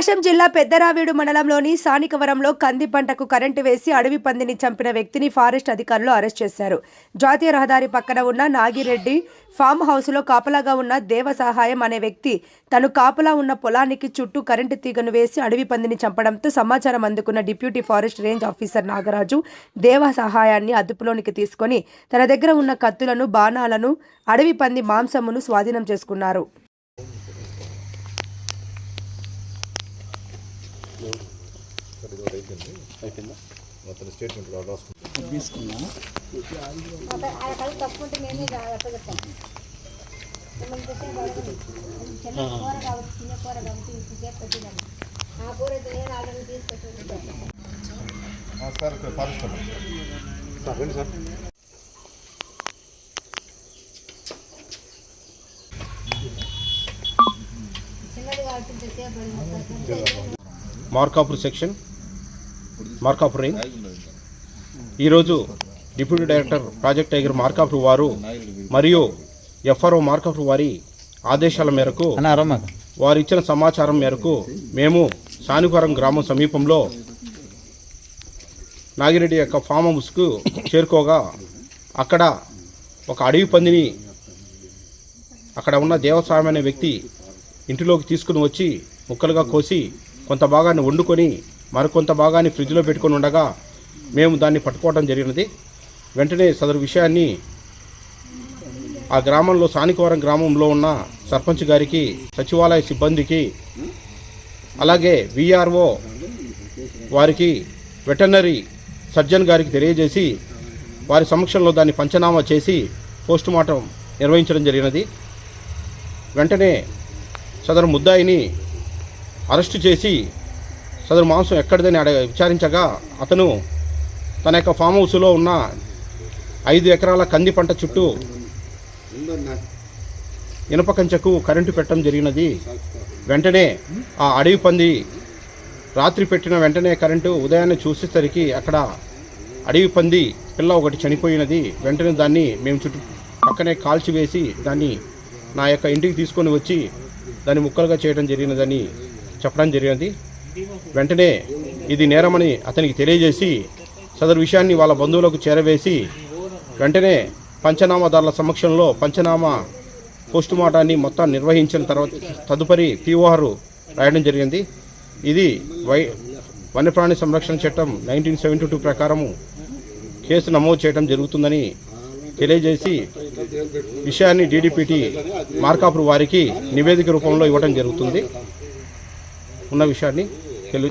ప్రకాశం జిల్లా పెద్దరావీడు మండలంలోని సానికవరంలో కంది పంటకు కరెంటు వేసి అడవి పందిని చంపిన వ్యక్తిని ఫారెస్ట్ అధికారులు అరెస్ట్ చేశారు. జాతీయ రహదారి పక్కన ఉన్న నాగిరెడ్డి ఫామ్ హౌస్లో కాపలాగా ఉన్న దేవ సహాయం అనే వ్యక్తి తను కాపలా ఉన్న పొలానికి చుట్టూ కరెంటు తీగను వేసి అడవి పందిని చంపడంతో సమాచారం అందుకున్న deputy forest range officer Nagaraju దేవ సహాయాన్ని అదుపులోనికి తీసుకొని తన దగ్గర ఉన్న కత్తులను బాణాలను అడవి పంది మాంసమును స్వాధీనం చేసుకున్నారు. అయిపోయిందా? మొత్తం స్టేట్మెంట్ రాసుకుంటాం తీసుకున్నా సార్ ఫారెస్ట్ సార్ రండి sir. Markapur section Markapur range ఈరోజు deputy director project tiger Markapur వారు మరియు ఎఫ్ఆర్ఓ మార్కాపూర్ వారి ఆదేశాల మేరకు వారు ఇచ్చిన సమాచారం మేరకు మేము సానిపురం గ్రామం సమీపంలో నాగిరెడ్డి యొక్క ఫామ్ హౌస్కు చేరుకోగా అక్కడ ఒక అడవి పందిని అక్కడ ఉన్న దేవస్వామి అనే వ్యక్తి ఇంటిలోకి తీసుకుని వచ్చి ముక్కలుగా కోసి కొంత భాగాన్ని వండుకొని మరికొంత భాగాన్ని ఫ్రిడ్జ్లో పెట్టుకొని ఉండగా మేము దాన్ని పట్టుకోవడం జరిగినది. వెంటనే సదరు విషయాన్ని ఆ గ్రామంలో సానికవరం గ్రామంలో ఉన్న సర్పంచ్ గారికి సచివాలయ సిబ్బందికి అలాగే విఆర్ఓ వారికి వెటర్నరీ సర్జన్ గారికి తెలియజేసి వారి సమక్షంలో దాన్ని పంచనామా చేసి పోస్ట్ మార్టం నిర్వహించడం జరిగినది. వెంటనే సదరు ముద్దాయిని అరెస్టు చేసి సదరు మాంసం ఎక్కడిదని అడగ విచారించగా అతను తన యొక్క ఫామ్ హౌస్లో ఉన్న ఐదు ఎకరాల కంది పంట చుట్టూ ఇనప కంచెకు కరెంటు పెట్టడం జరిగినది. వెంటనే ఆ అడవి పంది రాత్రి పెట్టిన వెంటనే కరెంటు ఉదయాన్నే చూసేసరికి అక్కడ అడవి పంది పిల్ల ఒకటి చనిపోయినది. వెంటనే దాన్ని మేము చుట్టూ పక్కనే కాల్చివేసి దాన్ని నా యొక్క ఇంటికి తీసుకొని వచ్చి దాన్ని ముక్కలుగా చేయడం జరిగినదని చెప్పడం జరిగినది వెంటనే ఇది నేరమని అతనికి తెలియజేసి సదరు విషయాన్ని వాళ్ళ బంధువులకు చేరవేసి వెంటనే పంచనామాదారుల సమక్షంలో పంచనామా పోస్ట్ మార్టాన్ని మొత్తం నిర్వహించిన తర్వాత తదుపరి పిఓఆర్ రాయడం జరిగింది. ఇది వై వన్యప్రాణి సంరక్షణ చట్టం నైన్టీన్ సెవెంటీ టూ ప్రకారము కేసు నమోదు చేయడం జరుగుతుందని తెలియజేసి విషయాన్ని డీడీపీటీ మార్కాపురు వారికి నివేదిక రూపంలో ఇవ్వడం జరుగుతుంది. ఉన్న విషయాన్ని తెలియ